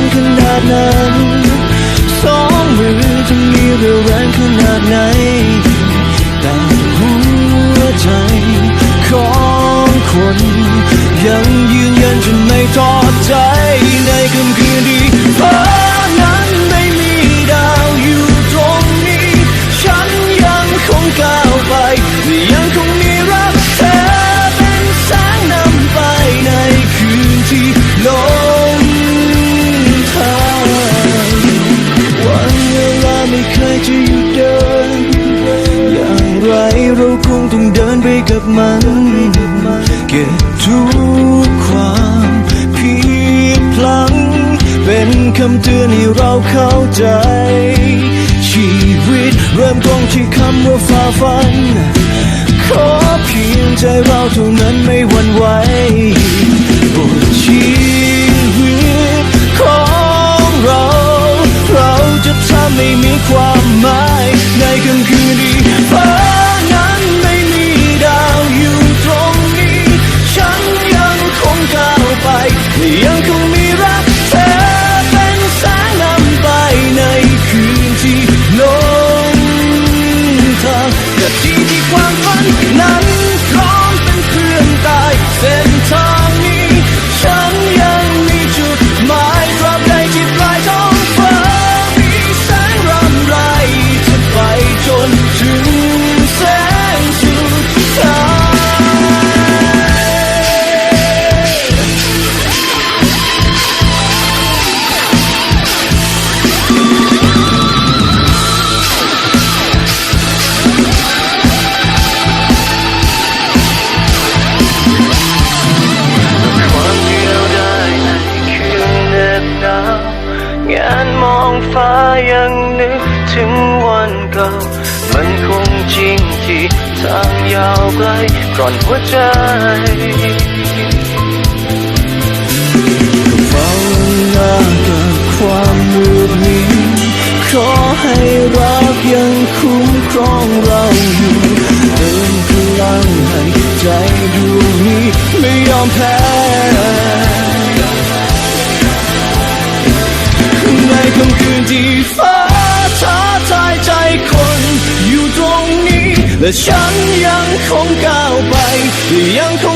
นขนาดนั้นสองมือจะมีเรี่ยวแรงขนาดไหนแต่หัวใจ ต้องเดินไปกับมัน เก็บทุกความผิดพลังเป็นคำเตือนให้เราเข้าใจ ชีวิตเริ่มต้นที่คำว่าฝ่าฟัน ขอเพียงใจเราเท่านั้นไม่หวั่นไหว งานมองฟ้ายังนึกถึงวันเก่า มันคงจริงที่ทางยาวไกลก่อนหัวใจเฝ้าหน้ากับความมืดมิดขอให้รักยังคุ้มครองเราอยู่เติมพลังให้ใจดวงนี้ไม่ยอมแพ้ ที่ฟ้าท้าทายใจคนอยู่ตรงนี้ และฉันยังคงก้าวไปยังคง